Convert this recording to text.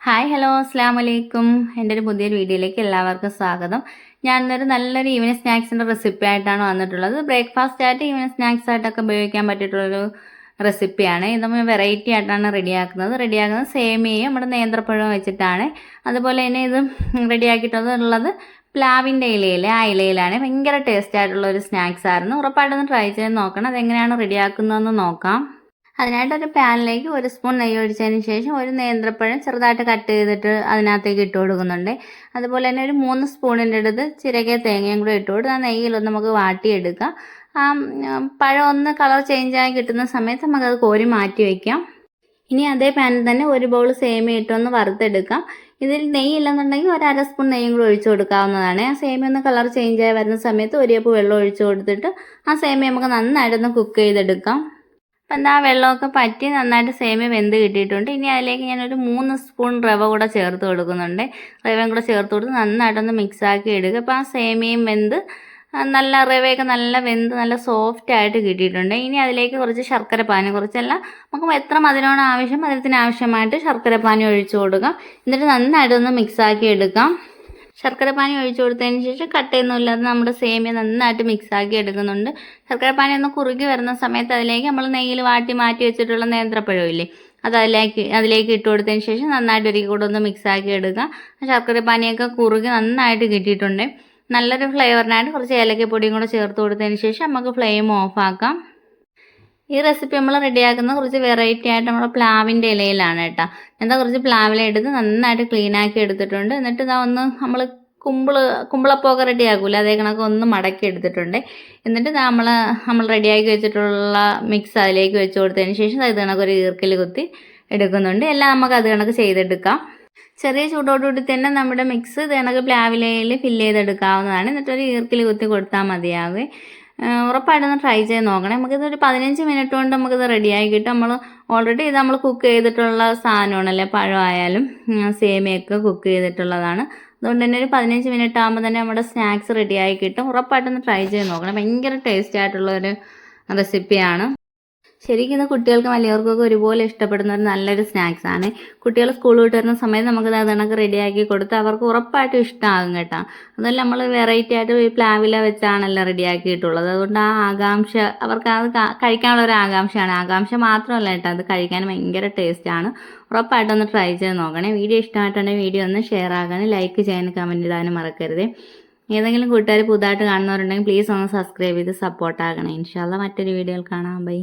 Hi hello അസ്സാം വലൈക്കും എന്റെ ഒരു പുതിയൊരു വീഡിയോയിലേക്ക് എല്ലാവർക്കും സ്വാഗതം. ഞാൻ ഇന്നൊരു നല്ലൊരു ഈവനിങ് സ്നാക്സിന്റെ റെസിപ്പി ആയിട്ടാണ് വന്നിട്ടുള്ളത്. ബ്രേക്ക്ഫാസ്റ്റ് ആയിട്ട് ഈവനിങ് സ്നാക്സ് ആയിട്ടൊക്കെ ഉപയോഗിക്കാൻ പറ്റിയിട്ടുള്ളൊരു റെസിപ്പിയാണ് ഇത് നമ്മൾ വെറൈറ്റി ആയിട്ടാണ് റെഡിയാക്കുന്നത് റെഡിയാക്കുന്നത് സേമിയയും നമ്മുടെ നേന്ത്രപ്പഴവും വെച്ചിട്ടാണ്. അതുപോലെ തന്നെ ഇത് റെഡിയാക്കിയിട്ടുള്ളത് പ്ലാവിന്റെ ഇലയിൽ ആ ഇലയിലാണ്. ഭയങ്കര ടേസ്റ്റ് ആയിട്ടുള്ള ഒരു സ്നാക്സ് ആയിരുന്നു. ഉറപ്പായിട്ടൊന്ന് ട്രൈ ചെയ്ത് നോക്കണം. അതെങ്ങനെയാണ് റെഡിയാക്കുന്നതെന്ന് നോക്കാം. അതിനായിട്ട് ഒരു പാനിലേക്ക് ഒരു സ്പൂൺ നെയ്യ് ഒഴിച്ചതിന് ശേഷം ഒരു നേന്ത്രപ്പഴം ചെറുതായിട്ട് കട്ട് ചെയ്തിട്ട് അതിനകത്തേക്ക് ഇട്ട് കൊടുക്കുന്നുണ്ട്. അതുപോലെ തന്നെ ഒരു മൂന്ന് സ്പൂണിന്റെ അടുത്ത് ചിരകിയ തേങ്ങയും കൂടെ ഇട്ട് കൊടുത്ത് ആ നെയ്യിലൊന്ന് നമുക്ക് വാട്ടിയെടുക്കാം. ആ പഴം ഒന്ന് കളർ ചേഞ്ചായി കിട്ടുന്ന സമയത്ത് നമുക്കത് കോരി മാറ്റി വയ്ക്കാം ഇനി അതേ പാനിൽ തന്നെ ഒരു ബൗൾ സേമിയ ഇട്ടൊന്ന് വറുത്തെടുക്കാം. ഇതിൽ നെയ്യ് ഇല്ലെന്നുണ്ടെങ്കിൽ ഒരു അര സ്പൂൺ നെയ്യും കൂടെ ഒഴിച്ചു കൊടുക്കാവുന്നതാണ്. ആ സേമിയ ഒന്ന് കളർ ചേഞ്ചായി വരുന്ന സമയത്ത് ഒരു കപ്പ് വെള്ളം ഒഴിച്ചു കൊടുത്തിട്ട് ആ സേമിയ നമുക്ക് നന്നായിട്ടൊന്ന് കുക്ക് ചെയ്തെടുക്കാം. അപ്പം എന്താ വെള്ളമൊക്കെ പറ്റി നന്നായിട്ട് സേമിയ വെന്ത് കിട്ടിയിട്ടുണ്ട്. ഇനി അതിലേക്ക് ഞാനൊരു മൂന്ന് സ്പൂൺ റവ കൂടെ ചേർത്ത് കൊടുക്കുന്നുണ്ട്. റവയും കൂടെ ചേർത്ത് കൊടുത്ത് നന്നായിട്ടൊന്ന് മിക്സാക്കി എടുക്കുക. അപ്പോൾ ആ സേമിയയും വെന്ത് നല്ല റവയൊക്കെ നല്ല വെന്ത് നല്ല സോഫ്റ്റ് ആയിട്ട് കിട്ടിയിട്ടുണ്ട്. ഇനി അതിലേക്ക് കുറച്ച് ശർക്കര പാനി കുറച്ചല്ല നമുക്ക് എത്ര മധുരമാണ് ആവശ്യം മധുരത്തിന് ആവശ്യമായിട്ട് ശർക്കര പാനി ഒഴിച്ചു കൊടുക്കാം. എന്നിട്ട് നന്നായിട്ടൊന്ന് മിക്സാക്കി എടുക്കാം. ശർക്കര പാനി ഒഴിച്ചു കൊടുത്തതിന് ശേഷം കട്ടയൊന്നുമില്ലാതെ നമ്മുടെ സേമിയ നന്നായിട്ട് മിക്സാക്കി എടുക്കുന്നുണ്ട്. ശർക്കര പാനി ഒന്ന് കുറുകി വരുന്ന സമയത്ത് അതിലേക്ക് നമ്മൾ നെയ്യിൽ വാട്ടി മാറ്റി വെച്ചിട്ടുള്ള നേന്ത്രപ്പഴമില്ലേ അത് അതിലേക്ക് അതിലേക്ക് ഇട്ട് കൊടുത്തതിന് ശേഷം നന്നായിട്ട് ഒരിക്കൽ കൂടെ ഒന്ന് മിക്സാക്കി എടുക്കുക. ശർക്കര പാനിയൊക്കെ കുറുകി നന്നായിട്ട് കിട്ടിയിട്ടുണ്ട്. നല്ലൊരു ഫ്ലേവറിനായിട്ട് കുറച്ച് ഏലക്കപ്പൊടിയും കൂടെ ചേർത്ത് കൊടുത്തതിന് ശേഷം നമുക്ക് ഫ്ലെയിം ഓഫ് ആക്കാം. ഈ റെസിപ്പി നമ്മൾ റെഡിയാക്കുന്ന കുറച്ച് വെറൈറ്റി ആയിട്ട് നമ്മുടെ പ്ലാവിന്റെ ഇലയിലാണ് കേട്ടോ. എന്താ കുറച്ച് പ്ലാവില എടുത്ത് നന്നായിട്ട് ക്ലീൻ ആക്കി എടുത്തിട്ടുണ്ട്. എന്നിട്ട് ഇതാ ഒന്ന് നമ്മൾ കുമ്പിൾ കുമ്പിളപ്പൊക്കെ റെഡിയാക്കൂല അതേ കണക്ക് ഒന്ന് മടക്കി എടുത്തിട്ടുണ്ട്. എന്നിട്ട് നമ്മൾ നമ്മൾ റെഡിയാക്കി വെച്ചിട്ടുള്ള മിക്സ് അതിലേക്ക് വെച്ച് കൊടുത്തതിന് ശേഷം അത് കണക്ക് ഒരു ഈർക്കിൽ കുത്തി എടുക്കുന്നുണ്ട്. എല്ലാം നമുക്ക് അത് കണക്ക് ചെയ്തെടുക്കാം. ചെറിയ ചൂടോടുകൂടി തന്നെ നമ്മുടെ മിക്സ് ഇത് കണക്ക് പ്ലാവിലയിൽ ഫില്ല് ചെയ്തെടുക്കാവുന്നതാണ്. എന്നിട്ടൊരു ഈർക്കിൽ കുത്തി കൊടുത്താൽ മതിയാവേ. ഉറപ്പായിട്ടൊന്ന് ട്രൈ ചെയ്ത് നോക്കണേ. നമുക്കിതൊരു പതിനഞ്ച് മിനിറ്റ് കൊണ്ട് നമുക്കിത് റെഡിയായി കിട്ടും. നമ്മൾ ഓൾറെഡി ഇത് നമ്മൾ കുക്ക് ചെയ്തിട്ടുള്ള സാധനമാണല്ലേ? പഴമായാലും സേമിയൊക്കെ കുക്ക് ചെയ്തിട്ടുള്ളതാണ്. അതുകൊണ്ട് തന്നെ ഒരു പതിനഞ്ച് മിനിറ്റ് ആകുമ്പോൾ തന്നെ നമ്മുടെ സ്നാക്സ് റെഡിയായി കിട്ടും. ഉറപ്പായിട്ടൊന്ന് ട്രൈ ചെയ്ത് നോക്കണം. ഭയങ്കര ടേസ്റ്റ് ആയിട്ടുള്ള ഒരു റെസിപ്പിയാണ് ശരിക്കും ഇത് കുട്ടികൾക്കും വലിയവർക്കൊക്കെ ഒരുപോലെ ഇഷ്ടപ്പെടുന്ന ഒരു നല്ലൊരു സ്നാക്സ് ആണ്. കുട്ടികൾ സ്കൂൾ വിട്ട് വരുന്ന സമയത്ത് നമുക്ക് അതണക്ക് റെഡിയാക്കി കൊടുത്ത് അവർക്ക് ഉറപ്പായിട്ടും ഇഷ്ടമാകും കേട്ടോ. അതല്ല നമ്മൾ വെറൈറ്റി ആയിട്ട് ഈ പ്ലാവില വെച്ചാണല്ലോ റെഡിയാക്കിയിട്ടുള്ളത് അതുകൊണ്ട് ആ ആകാംക്ഷ അവർക്ക് അത് കഴിക്കാനുള്ള ഒരു ആകാംക്ഷയാണ്. ആകാംക്ഷ മാത്രമല്ല കേട്ടോ അത് കഴിക്കാൻ ഭയങ്കര ടേസ്റ്റാണ് ഉറപ്പായിട്ടൊന്ന് ട്രൈ ചെയ്ത് നോക്കണേ. വീഡിയോ ഇഷ്ടമായിട്ടുണ്ടെങ്കിൽ വീഡിയോ ഒന്ന് ഷെയർ ആകാനും ലൈക്ക് ചെയ്യാനും കമന്റ് ഇടാനും മറക്കരുത്. ഏതെങ്കിലും കൂട്ടുകാർ പുതുതായിട്ട് കാണുന്നവരുണ്ടെങ്കിൽ പ്ലീസ് ഒന്ന് സബ്സ്ക്രൈബ് ചെയ്ത് സപ്പോർട്ട് ആകണേ. ഇൻഷാല്ല മറ്റൊരു വീഡിയോയിൽ കാണാം. ബൈ